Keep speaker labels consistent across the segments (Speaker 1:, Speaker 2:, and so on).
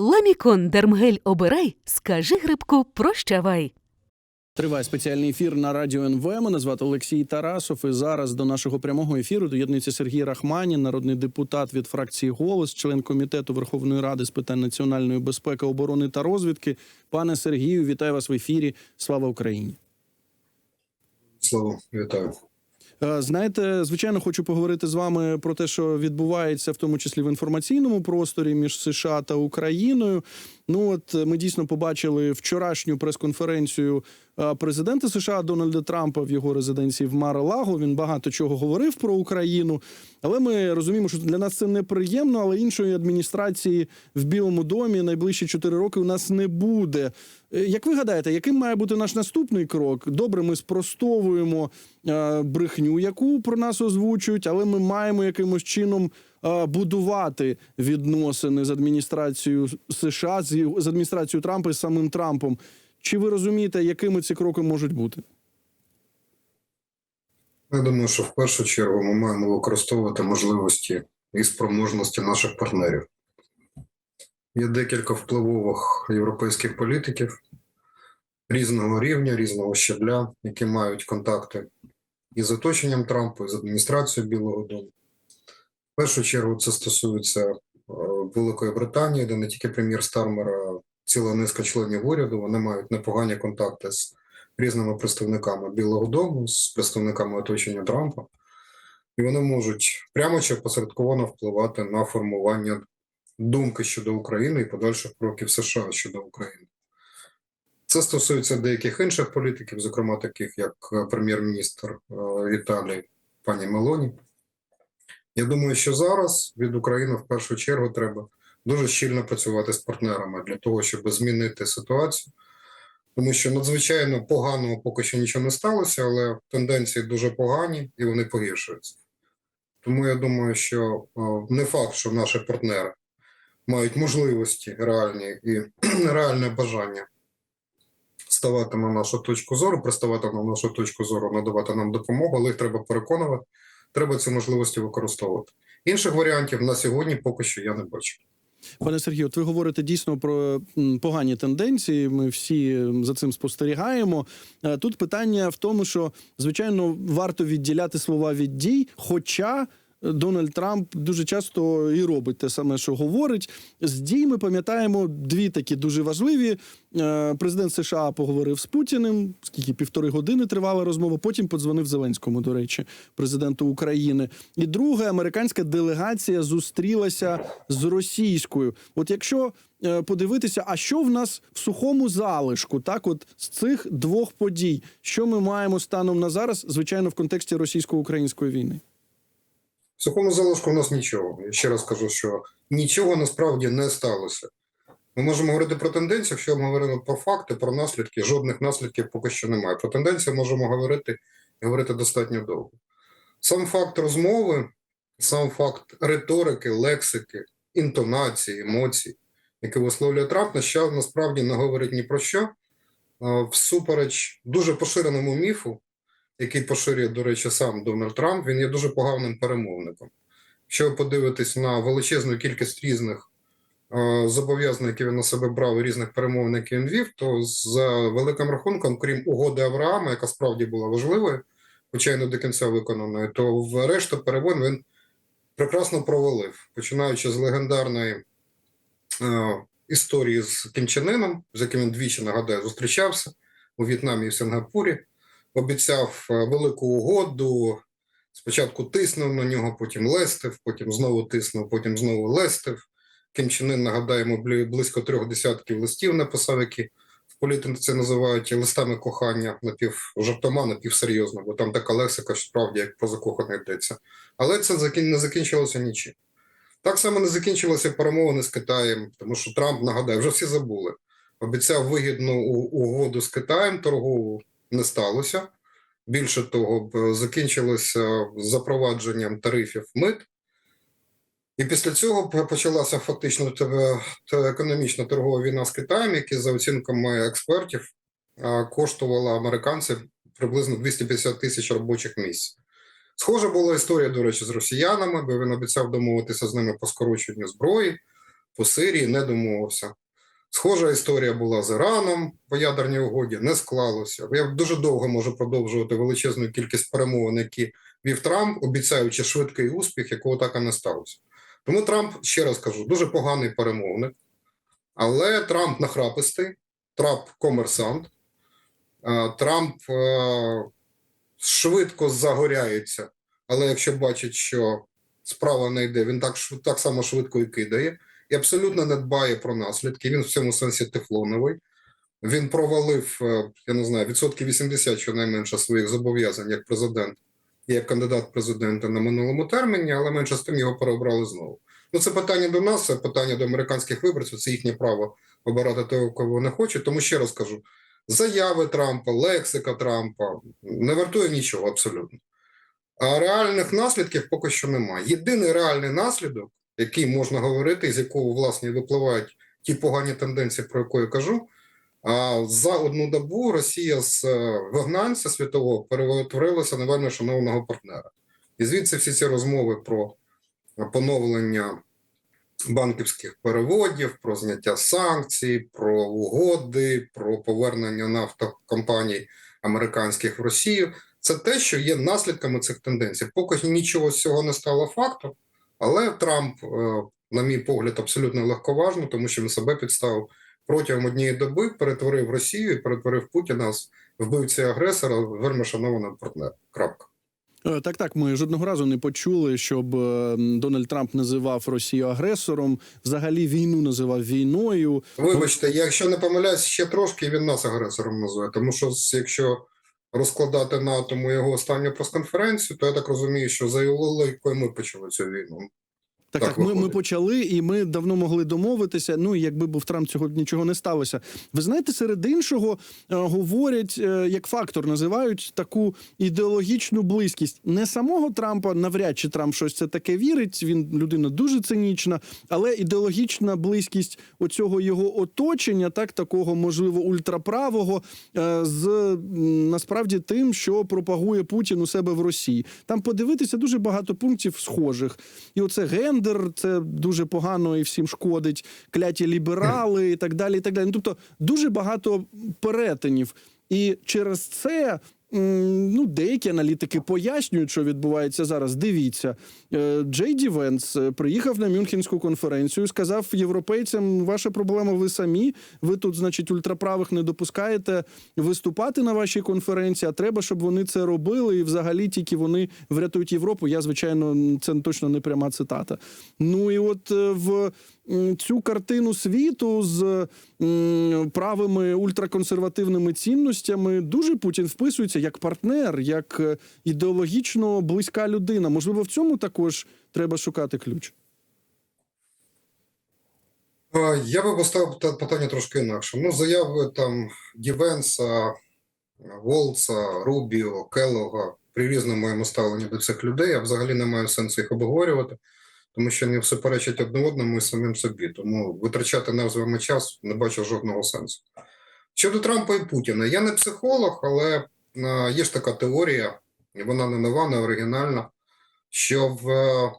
Speaker 1: Ламікон Дермгель обирай, скажи грибку прощавай.
Speaker 2: Триває спеціальний ефір на радіо НВ. Мене звати Олексій Тарасов. І зараз до нашого прямого ефіру доєднується Сергій Рахманін, народний депутат від фракції Голос, член комітету Верховної Ради з питань національної безпеки, оборони та розвідки. Пане Сергію, вітаю вас в ефірі. Слава Україні!
Speaker 3: Слава, вітаю.
Speaker 2: Е, Знаєте, звичайно, хочу поговорити з вами про те, що відбувається в тому числі в інформаційному просторі між США та Україною. Ну от ми дійсно побачили вчорашню прес-конференцію президента США Дональда Трампа в його резиденції в Мар-Лаго. Він багато чого говорив про Україну, але ми розуміємо, що для нас це неприємно. Але іншої адміністрації в Білому домі найближчі чотири роки у нас не буде. Е, Як ви гадаєте, яким має бути наш наступний крок? Добре, ми спростовуємо е, брехню, яку про нас озвучують, але ми маємо якимось чином е, будувати відносини з адміністрацією США, з адміністрацією Трампа і з самим Трампом. Чи ви розумієте, якими ці кроки можуть бути?
Speaker 3: Я думаю, що в першу чергу ми маємо використовувати можливості і спроможності наших партнерів. Є декілька впливових європейських політиків різного рівня, різного щабля, які мають контакти із оточенням Трампа, і з адміністрацією Білого Дому. В першу чергу це стосується е, Великої Британії, де не тільки прем'єр Стармер, а ціла низка членів уряду. Вони мають непогані контакти з різними представниками Білого Дому, з представниками оточення Трампа, і вони можуть прямо чи посередковано впливати на формування думки щодо України і подальших кроків США щодо України. Це стосується деяких інших політиків, зокрема таких як е, прем'єр-міністр е, Італії пані Мелоні. Я думаю, що зараз від України в першу чергу треба дуже щільно працювати з партнерами для того, щоб змінити ситуацію тому що надзвичайно поганого поки що нічого не сталося, але тенденції дуже погані і вони погіршуються. Тому я думаю, що е, не факт, що наші партнери мають можливості реальні і реальне бажання ставати на нашу точку зору, приставати на нашу точку зору, надавати нам допомогу, але їх треба переконувати, треба ці можливості використовувати. Інших варіантів на сьогодні поки що я не бачу.
Speaker 2: Пане Сергію, от ви говорите дійсно про погані тенденції. Ми всі за цим спостерігаємо. Е, Тут питання в тому, що звичайно варто відділяти слова від дій, хоча. Дональд Трамп дуже часто і робить те саме, що говорить. З дій ми пам'ятаємо дві такі дуже важливі. Е, Президент США поговорив з Путіним, скільки півтори години тривала розмова. Потім подзвонив Зеленському, до речі, президенту України. І друге, американська делегація зустрілася з російською. От якщо е, подивитися, а що в нас в сухому залишку, так, от з цих двох подій, що ми маємо станом на зараз, звичайно, в контексті російсько-української війни.
Speaker 3: Сухому залишку у нас нічого. Я ще раз кажу, що нічого насправді не сталося. Ми можемо говорити про тенденцію, якщо ми говоримо про факти, про наслідки, жодних наслідків поки що немає. Про тенденцію можемо говорити і говорити достатньо довго. Сам факт розмови, сам факт риторики, лексики, інтонації, емоцій, які висловлює Трамп, насправді не говорить ні про що, всупереч дуже поширеному міфу, який поширює, до речі, сам Дональд Трамп, він є дуже поганим перемовником. Якщо ви подивитесь на величезну кількість різних е, зобов'язань, які він на себе брав, і різних перемовників він вів, то за великим рахунком, крім угоди Авраама, яка справді була важливою, хоча й не до кінця виконаною, то в решту перемовин він прекрасно провалив, починаючи з легендарної е, історії з Іном, з яким він двічі нагадаю, зустрічався у В'єтнамі і в Сингапурі обіцяв е, велику угоду. Спочатку тиснув на нього, потім лестив, потім знову тиснув, потім знову лестив. Ким Чен Ын, нагадаємо, близько трьох десятків листів написав, які в політиці називають листами кохання напів жартома, напівсерйозно, бо там така лексика, що справді як про закохане йдеться. Але це не закінчилося нічим. Так само не закінчилися перемовини з Китаєм, тому що Трамп нагадаю, вже всі забули. Обіцяв вигідну угоду з Китаєм, торгову не сталося. Більше того, закінчилося запровадженням тарифів мит. І після цього почалася фактично економічна торгова війна з Китаєм, яка, за оцінками експертів, коштувала американців приблизно 250 тисяч робочих місць. Схожа була історія, до речі, з росіянами, бо він обіцяв домовитися з ними по скороченню зброї. по Сирії, не домовився. Схожа історія була з Іраном по ядерній угоді, не склалося. Я дуже довго можу продовжувати величезну кількість перемовин, які вів Трамп, обіцяючи швидкий успіх, якого так і не сталося. Тому Трамп, ще раз кажу, дуже поганий перемовник, але Трамп нахрапистий, Трамп комерсант, Трамп е, швидко загоряється, але якщо бачить, що справа не йде, він так, так само швидко і кидає, і абсолютно не дбає про наслідки. Він в цьому сенсі тефлоновий. Він провалив, е, я не знаю, відсотків 80 щонайменше своїх зобов'язань як президент і як кандидат в президенти на минулому терміні, але менше з тим його переобрали знову. Ну, це питання до нас, це питання до американських виборців, це їхнє право обирати того, кого вони хочуть. Тому ще раз кажу: заяви Трампа, лексика Трампа не вартує нічого абсолютно. А реальних наслідків поки що немає. Єдиний реальний наслідок, який можна говорити, з якого власне випливають ті погані тенденції, про які я кажу. А за одну добу Росія з е, вигнанця світового перетворилася на вельми шановного партнера. І звідси всі ці розмови про поновлення банківських переводів, про зняття санкцій, про угоди, про повернення нафтокомпаній американських в Росію. Це те, що є наслідками цих тенденцій. Поки нічого з цього не стало фактом, але Трамп, е, на мій погляд, абсолютно легковажно, тому що він себе підставив протягом однієї доби, перетворив Росію і перетворив Путіна з вбивці агресора вельми шанованого партнера. Крапка.
Speaker 2: Е, Так, так, ми жодного разу не почули, щоб е, Дональд Трамп називав Росію агресором, взагалі війну називав війною.
Speaker 3: Вибачте, якщо не помиляюсь, ще трошки він нас агресором називає, тому що якщо розкладати на атому його останню прес-конференцію, то я так розумію, що за логікою ми почали цю війну.
Speaker 2: Так,
Speaker 3: Так
Speaker 2: так, ми, ми почали, і ми давно могли домовитися. Ну і якби був Трамп, цього б нічого не сталося. Ви знаєте, серед іншого е, говорять е, як фактор, називають таку ідеологічну близькість. Не самого Трампа, навряд чи Трамп щось це таке вірить. Він людина дуже цинічна, але ідеологічна близькість оцього його оточення, так такого можливо ультраправого, е, з насправді тим, що пропагує Путін у себе в Росії. Там подивитися дуже багато пунктів схожих. І оце гендер, це дуже погано і всім шкодить, кляті ліберали і так далі. І так далі. Ну, тобто дуже багато перетинів. І через це. Ну, деякі аналітики пояснюють, що відбувається зараз. Дивіться, Е, Джей Ді Венс е, приїхав на Мюнхенську конференцію, сказав європейцям: ваша проблема, ви самі. Ви тут, значить, ультраправих не допускаєте виступати на вашій конференції. А треба, щоб вони це робили, і взагалі тільки вони врятують Європу. Я звичайно, це точно не пряма цитата. Ну і от е, в цю картину світу з правими ультраконсервативними цінностями дуже Путін вписується як партнер, як е, ідеологічно близька людина. Можливо, в цьому також треба шукати ключ.
Speaker 3: Я би поставив питання трошки інакше. Ну, заяви там Дівенса, Волца, Рубіо, Келлога при різному моєму ставленні до цих людей. Я взагалі не маю сенсу їх обговорювати, тому що вони всуперечать одне одному і самим собі. Тому витрачати нас з вами час не бачу жодного сенсу. Щодо Трампа і Путіна, я не психолог, але е, є ж така теорія, вона не нова, не оригінальна, що в е,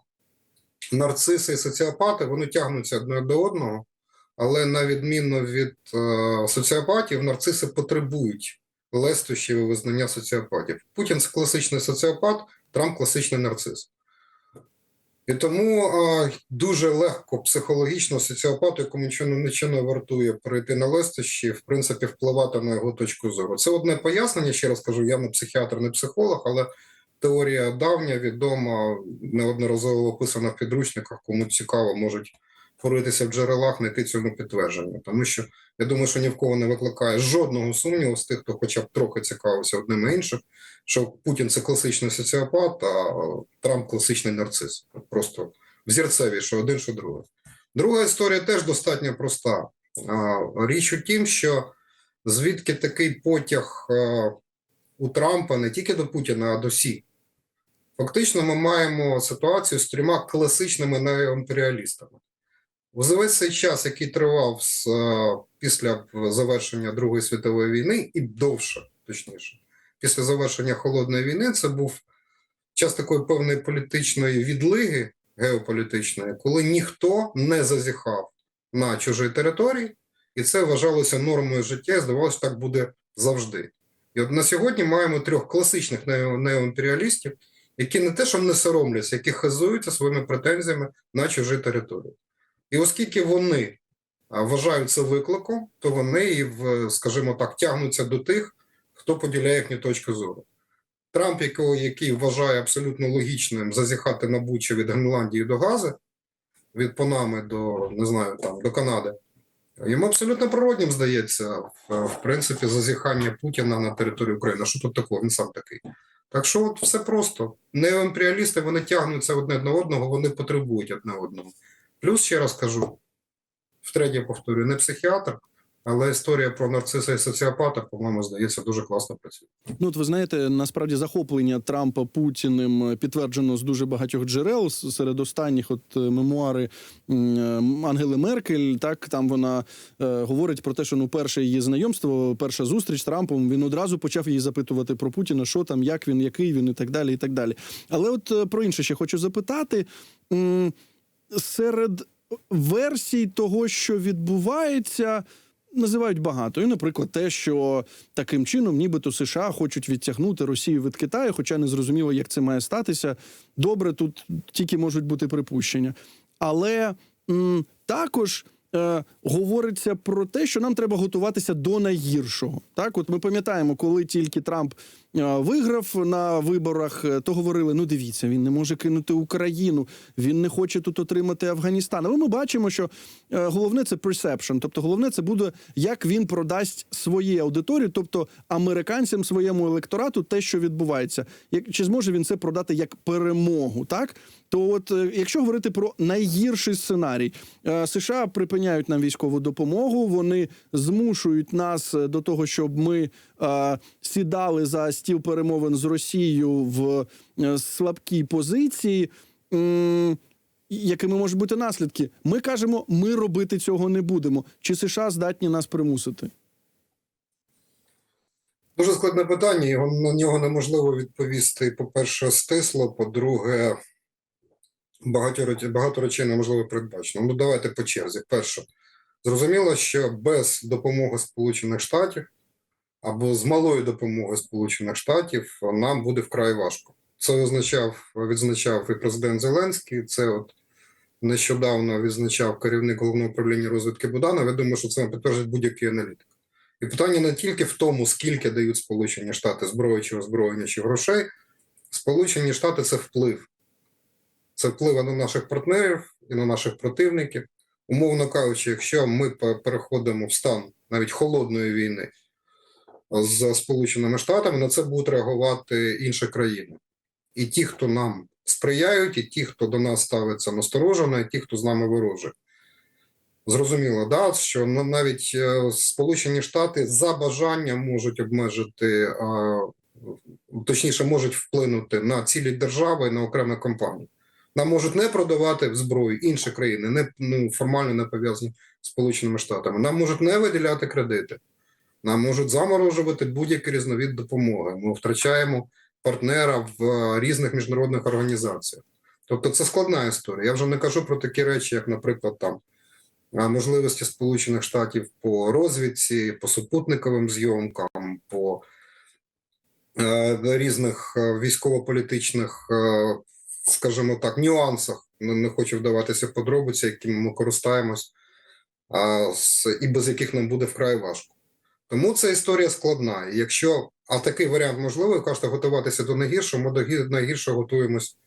Speaker 3: нарциси і соціопати вони тягнуться одне до одного, але на відміну від е, соціопатів, нарциси потребують лестощів і визнання соціопатів. Путін це класичний соціопат, Трамп класичний нарцис. І тому а, дуже легко психологічно соціопату, якому нічого нічого не вартує прийти на лестощі, в принципі, впливати на його точку зору. Це одне пояснення, ще раз кажу, я не психіатр, не психолог, але теорія давня, відома, неодноразово описана в підручниках. Кому цікаво, можуть поритися в джерелах, знайти цьому підтвердження. Тому що я думаю, що ні в кого не викликає жодного сумніву з тих, хто хоча б трохи цікавився одним і іншим, що Путін це класичний соціопат, а Трамп класичний нарцис. Просто взірцеві, що один, що другий. Друга історія теж достатньо проста. Річ у тім, що звідки такий потяг у Трампа не тільки до Путіна, а до Сі. Фактично, ми маємо ситуацію з трьома класичними неоімперіалістами. За весь цей час, який тривав з, е, після завершення Другої світової війни, і довше, точніше, після завершення холодної війни, це був час такої певної політичної відлиги геополітичної, коли ніхто не зазіхав на чужій території, і це вважалося нормою життя, і здавалося, так буде завжди. І от на сьогодні маємо трьох класичних неоімперіалістів, які не те, що не соромляться, які хизуються своїми претензіями на чужі території. І оскільки вони вважають це викликом, то вони скажімо так, тягнуться до тих, хто поділяє їхню точку зору. Трамп, який вважає абсолютно логічним зазіхати на Бучу від Гренландії до Гази, від Панами до не знаю там до Канади, йому абсолютно природнім здається, в, принципі, зазіхання Путіна на територію України. Що тут такого? Він сам такий. Так що от все просто. Неоімперіалісти вони тягнуться одне до одного, вони потребують одне одного. Плюс, ще раз кажу, втретє повторюю, не психіатр, але історія про нарциса і соціопата, по-моєму, здається, дуже класно працює.
Speaker 2: Ну, от ви знаєте, насправді захоплення Трампа Путіним е, підтверджено з дуже багатьох джерел. Серед останніх, от е, мемуари е, Ангели Меркель. Так там вона е, говорить про те, що ну перше її знайомство, перша зустріч з Трампом. Він одразу почав її запитувати про Путіна, що там, як він, який він, і так далі. І так далі. Але от про інше ще хочу запитати. Серед версій того, що відбувається. Називають багато, і, наприклад, те, що таким чином, нібито США хочуть відтягнути Росію від Китаю, хоча не зрозуміло, як це має статися. Добре, тут тільки можуть бути припущення. Але м, також е, говориться про те, що нам треба готуватися до найгіршого. Так, от ми пам'ятаємо, коли тільки Трамп е, виграв на виборах, е, то говорили: ну дивіться, він не може кинути Україну, він не хоче тут отримати Афганістан. Але ми бачимо, що е, головне це perception, тобто головне це буде, як він продасть своїй аудиторії, тобто американцям своєму електорату, те, що відбувається. Як чи зможе він це продати як перемогу? Так то, от е, якщо говорити про найгірший сценарій, е, США припиняють нам військову допомогу, вони змушують нас е, до того, щоб ми сідали за стіл перемовин з Росією в слабкій позиції. Якими можуть бути наслідки? Ми кажемо, ми робити цього не будемо. Чи США здатні нас примусити?
Speaker 3: Дуже складне питання, на нього неможливо відповісти. По-перше, стисло, по-друге, багато, багато речей неможливо передбачено. Ну, давайте по черзі. Перше, зрозуміло, що без допомоги Сполучених Штатів або з малої допомоги Сполучених Штатів нам буде вкрай важко. Це означав, відзначав і президент Зеленський. Це от нещодавно відзначав керівник головного управління розвідки Буданов. Я думаю, що це підтверджує будь-який аналітик. І питання не тільки в тому, скільки дають Сполучені Штати зброї чи озброєння чи грошей. Сполучені Штати це вплив. Це вплив на наших партнерів і на наших противників. Умовно кажучи, якщо ми переходимо в стан навіть холодної війни з Сполученими Штатами, на це будуть реагувати інші країни. І ті, хто нам сприяють, і ті, хто до нас ставиться насторожено, і ті, хто з нами ворожить. Зрозуміло, да, що навіть е, Сполучені Штати за бажанням можуть обмежити, точніше, можуть вплинути на цілі держави і на окремі компанії. Нам можуть не продавати зброю інші країни, не ну, формально не пов'язані з Сполученими Штатами. Нам можуть не виділяти кредити, нам можуть заморожувати будь-який різновид допомоги. Ми втрачаємо партнера в е, різних міжнародних організаціях. Тобто це складна історія. Я вже не кажу про такі речі, як, наприклад, там можливості Сполучених Штатів по розвідці, по супутниковим зйомкам, по е, різних е, військово-політичних, е, скажімо так, нюансах. Не, хочу вдаватися в подробиці, якими ми користаємось, а, і без яких нам буде вкрай важко. Тому ця історія складна. І якщо а такий варіант можливий, кажете, готуватися до найгіршого, ми до гі- найгіршого готуємось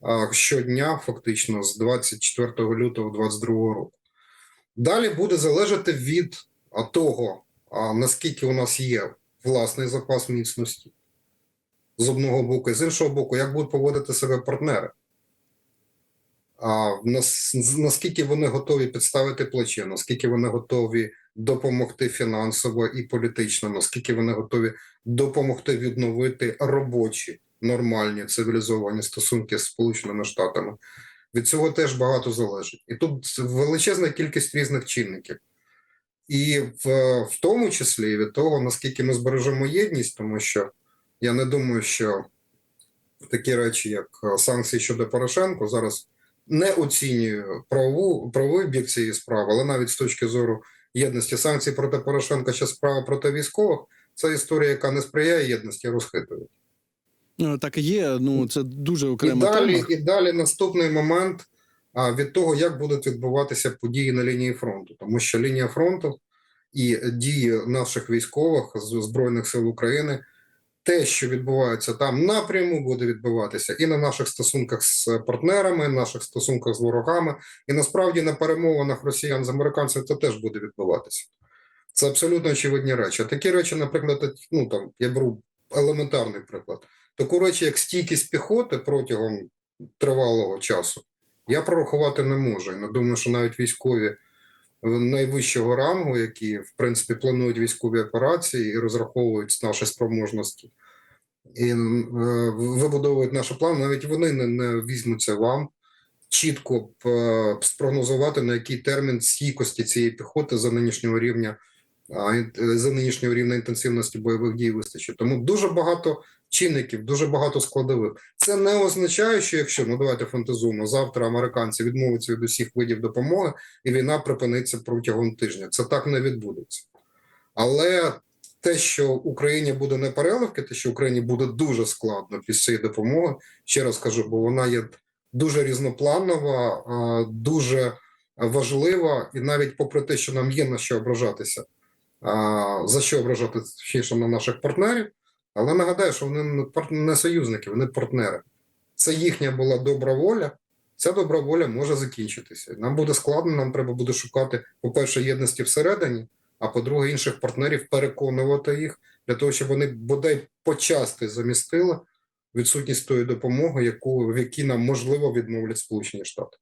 Speaker 3: а, щодня, фактично, з 24 лютого 2022 року. Далі буде залежати від того, а, наскільки у нас є власний запас міцності з одного боку, і з іншого боку, як будуть поводити себе партнери. А, нас, наскільки вони готові підставити плече, наскільки вони готові допомогти фінансово і політично, наскільки вони готові допомогти відновити робочі, нормальні цивілізовані стосунки з Сполученими Штатами. Від цього теж багато залежить. І тут величезна кількість різних чинників. І в, в тому числі від того, наскільки ми збережемо єдність, тому що я не думаю, що такі речі, як е, санкції щодо Порошенко, зараз не оцінюю правову правовий бік цієї справи, але навіть з точки зору єдності санкцій проти Порошенка, ще справа проти військових, це історія, яка не сприяє єдності, розхитує.
Speaker 2: Е, Так і є. Ну це дуже
Speaker 3: І далі,
Speaker 2: тема.
Speaker 3: і далі наступний момент від того, як будуть відбуватися події на лінії фронту, тому що лінія фронту і дії наших військових з збройних сил України, те, що відбувається там напряму, буде відбуватися і на наших стосунках з партнерами, наших стосунках з ворогами, і насправді на перемовинах росіян з американцями це теж буде відбуватися. Це абсолютно очевидні речі. Такі речі, наприклад, ну там я беру елементарний приклад. Таку речі, як стійкість піхоти протягом тривалого часу, я прорахувати не можу. І не думаю, що навіть військові найвищого рангу, які в принципі планують військові операції і розраховують наші спроможності, і е, вибудовують наші плани, навіть вони не, не візьмуться вам чітко е, спрогнозувати, на який термін стійкості цієї піхоти за нинішнього рівня. а, е, За нинішнього рівня інтенсивності бойових дій вистачить. Тому дуже багато чинників, дуже багато складових. Це не означає, що якщо ну давайте фантазуємо, завтра американці відмовляться від усіх видів допомоги, і війна припиниться протягом тижня. Це так не відбудеться. Але те, що Україні буде не переливки, те, що Україні буде дуже складно після цієї допомоги, ще раз кажу, бо вона є дуже різнопланова, дуже важлива, і навіть попри те, що нам є на що ображатися, за що ображати на наших партнерів. Але нагадаю, що вони не союзники, вони партнери. Це їхня була добра воля. Ця добра воля може закінчитися. Нам буде складно, нам треба буде шукати, по-перше, єдності всередині, а по-друге, інших партнерів переконувати їх для того, щоб вони бодай почасти замістили відсутність тої допомоги, яку в якій нам можливо відмовлять Сполучені Штати.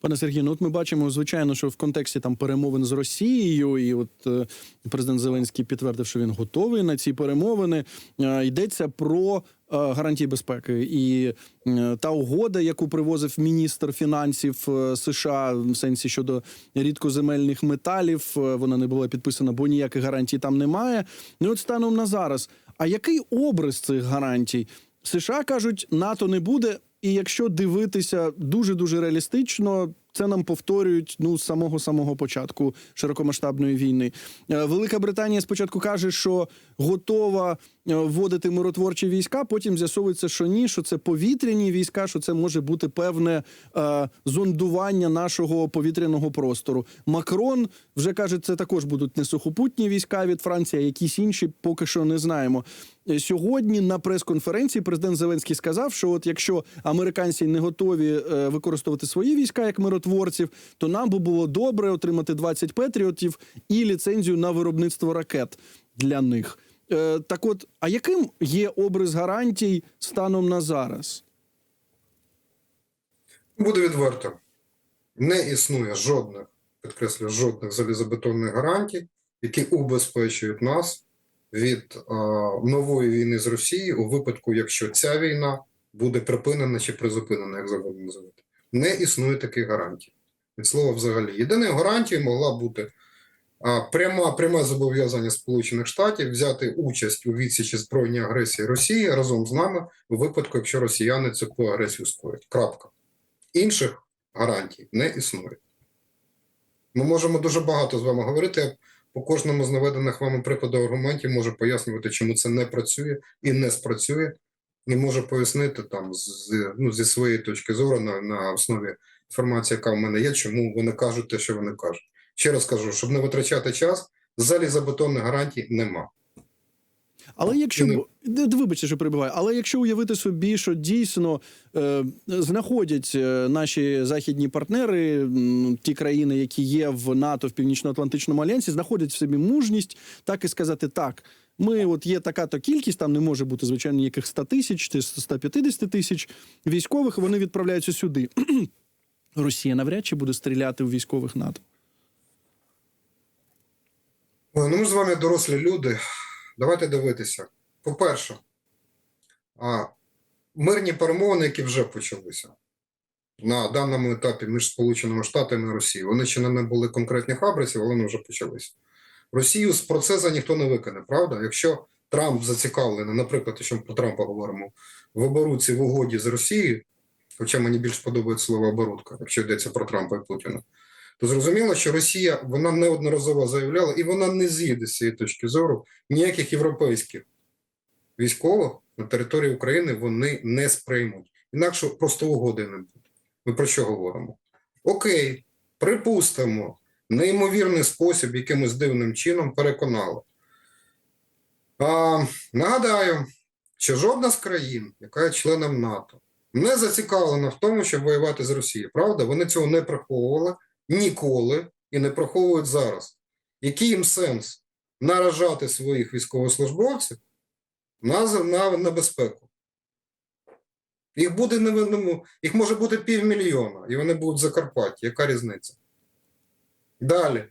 Speaker 2: Пане Сергію, ну от ми бачимо, звичайно, що в контексті там перемовин з Росією, і от е, президент Зеленський підтвердив, що він готовий на ці перемовини. Е, йдеться про е, гарантії безпеки. І е, та угода, яку привозив міністр фінансів США, в сенсі щодо рідкоземельних металів, вона не була підписана, бо ніяких гарантій там немає. Ну от станом на зараз. А який образ цих гарантій? США кажуть, НАТО не буде. І якщо дивитися дуже дуже реалістично, це нам повторюють ну з самого самого початку широкомасштабної війни. Е, Велика Британія спочатку каже, що готова вводити миротворчі війська. Потім з'ясовується, що ні, що це повітряні війська, що це може бути певне е, зондування нашого повітряного простору. Макрон вже каже, це також будуть не сухопутні війська від Франції, а якісь інші поки що не знаємо. Е, Сьогодні на прес-конференції президент Зеленський сказав, що от якщо американці не готові е, використовувати свої війська як миротворців, то нам би було добре отримати 20 патріотів і ліцензію на виробництво ракет для них. Е, так, от, а яким є образ гарантій станом на зараз?
Speaker 3: Буду відверто. Не існує жодних, підкреслю, жодних залізобетонних гарантій, які убезпечують нас від е, нової війни з Росією у випадку, якщо ця війна буде припинена чи призупинена, як завгодно називати. Не існує таких гарантій. Від слова взагалі. Єдиною гарантією могла бути а, пряма, пряме зобов'язання Сполучених Штатів взяти участь у відсічі збройній агресії Росії разом з нами у випадку, якщо росіяни цю агресію скоять. Крапка. Інших гарантій не існує. Ми можемо дуже багато з вами говорити. По кожному з наведених вами прикладів аргументів можу пояснювати, чому це не працює і не спрацює, і можу пояснити там з, ну, зі своєї точки зору на, на основі інформації, яка в мене є, чому вони кажуть те, що вони кажуть. Ще раз кажу, щоб не витрачати час, залізобетонних гарантій нема.
Speaker 2: Але якщо вибачте, що перебуваю, але якщо уявити собі, що дійсно е, знаходять е, наші західні партнери, ті країни, які є в НАТО в Північно-Атлантичному альянсі, знаходять в собі мужність так і сказати так. Ми, от є така то кількість, там не може бути звичайно ніяких 100 тисяч чи 150 тисяч військових. Вони відправляються сюди. Росія навряд чи буде стріляти у військових НАТО.
Speaker 3: Ну ми з вами дорослі люди. Давайте дивитися. По-перше, мирні перемовини, які вже почалися на даному етапі між Сполученими Штатами і Росією, вони ще не були конкретних абрисів, але вони вже почалися. Росію з процесу ніхто не викине, правда? Якщо Трамп зацікавлений, наприклад, якщо ми про Трампа говоримо, в оборуці в угоді з Росією, хоча мені більш подобається слово оборудка, якщо йдеться про Трампа і Путіна, то зрозуміло, що Росія вона неодноразово заявляла, і вона не з'їде з цієї точки зору ніяких європейських військових на території України вони не сприймуть. Інакше просто угоди не буде. Ми про що говоримо? Окей, припустимо, неймовірний спосіб, якимось дивним чином переконали. А, нагадаю, що жодна з країн, яка є членом НАТО, не зацікавлена в тому, щоб воювати з Росією. Правда? Вони цього не приховували ніколи і не приховують зараз. Який їм сенс наражати своїх військовослужбовців на, на небезпеку? Їх буде не ну, їх може бути півмільйона, і вони будуть в Закарпатті. Яка різниця? Далі.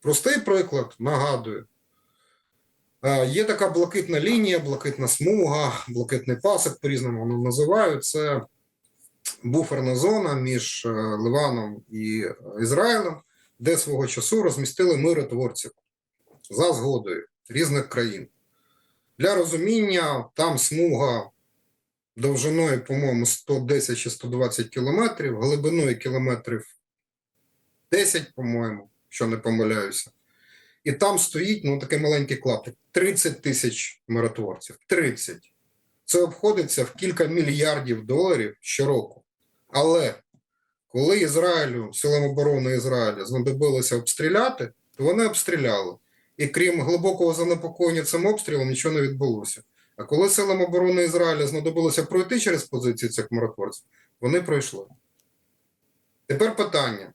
Speaker 3: Простий приклад, нагадую. Е, Є така блакитна лінія, блакитна смуга, блакитний пасок, по-різному воно називають. Це буферна зона між е, Ливаном і е, Ізраїлем, де свого часу розмістили миротворців за згодою різних країн. Для розуміння, там смуга довжиною, по-моєму, 110 чи 120 кілометрів, глибиною кілометрів 10, по-моєму, що не помиляюся. І там стоїть ну, такий маленький клаптик 30 тисяч миротворців. 30. Це обходиться в кілька мільярдів доларів щороку. Але коли Ізраїлю, силам оборони Ізраїля, знадобилося обстріляти, то вони обстріляли. І крім глибокого занепокоєння цим обстрілом, нічого не відбулося. А коли силам оборони Ізраїля знадобилося пройти через позиції цих миротворців, вони пройшли. Тепер питання: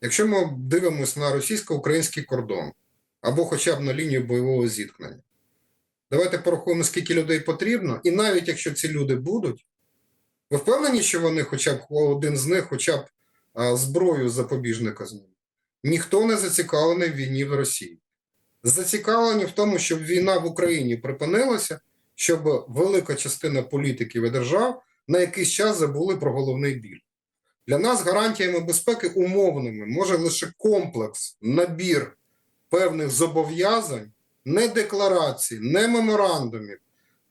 Speaker 3: якщо ми дивимося на російсько-український кордон або хоча б на лінію бойового зіткнення, давайте порахуємо, скільки людей потрібно, і навіть якщо ці люди будуть, ви впевнені, що вони, хоча б один з них, хоча б а, зброю запобіжника змінить? Ніхто не зацікавлений в війні в Росії. Зацікавлені в тому, щоб війна в Україні припинилася, щоб велика частина політиків і держав на якийсь час забули про головний біль. Для нас гарантіями безпеки умовними може лише комплекс, набір певних зобов'язань, не декларацій, не меморандумів,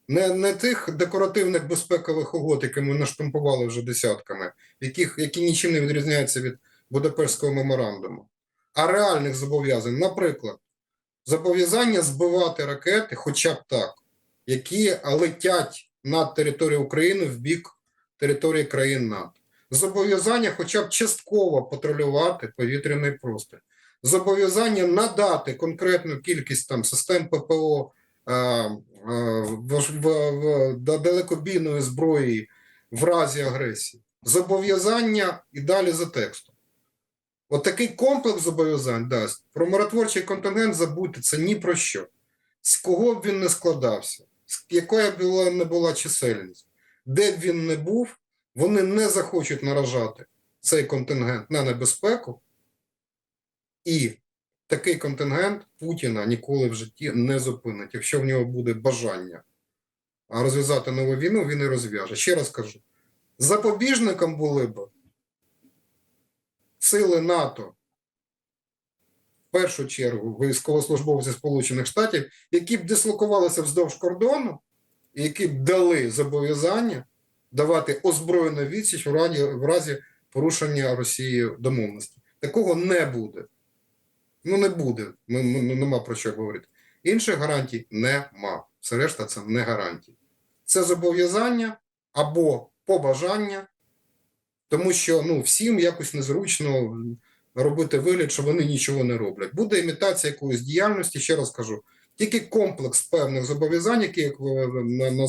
Speaker 3: не, не тих декоративних безпекових угод, які ми наштампували вже десятками, яких, які нічим не відрізняються від Будапештського меморандуму, а реальних зобов'язань, наприклад, зобов'язання збивати ракети, хоча б так, які летять над територією України в бік території країн НАТО. Зобов'язання, хоча б частково патрулювати повітряний простір. Зобов'язання надати конкретну кількість там систем ППО е, е, в, в, в, до далекобійної зброї в разі агресії. Зобов'язання і далі за текстом. От такий комплекс зобов'язань дасть. Про миротворчий контингент забудьте це ні про що. З кого б він не складався, з якою б не була чисельність, де б він не був, вони не захочуть наражати цей контингент на небезпеку, і такий контингент Путіна ніколи в житті не зупинить. Якщо в нього буде бажання розв'язати нову війну, він і розв'яже. Ще раз кажу: запобіжником були б сили НАТО. В першу чергу військовослужбовці Сполучених Штатів, які б дислокувалися вздовж кордону, і які б дали зобов'язання давати озброєну відсіч в разі, порушення Росією домовленості. Такого не буде. Ну, не буде. Ну, ну, нема про що говорити. Інших гарантій нема. Все решта це не гарантії. Це зобов'язання або побажання, тому що ну, всім якось незручно робити вигляд, що вони нічого не роблять. Буде імітація якоїсь діяльності, ще раз кажу, тільки комплекс певних зобов'язань, які як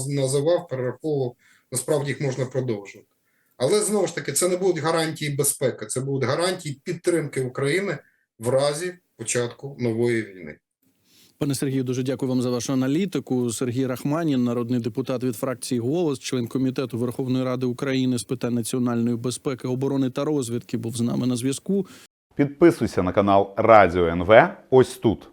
Speaker 3: називав, перераховував, насправді їх можна продовжувати. Але знову ж таки, це не будуть гарантії безпеки, це будуть гарантії підтримки України в разі початку нової війни.
Speaker 2: Пане Сергію, дуже дякую вам за вашу аналітику. Сергій Рахманін, народний депутат від фракції Голос, член комітету Верховної Ради України з питань національної безпеки, оборони та розвідки, був з нами на зв'язку.
Speaker 4: Підписуйся на канал Радіо НВ. Ось тут.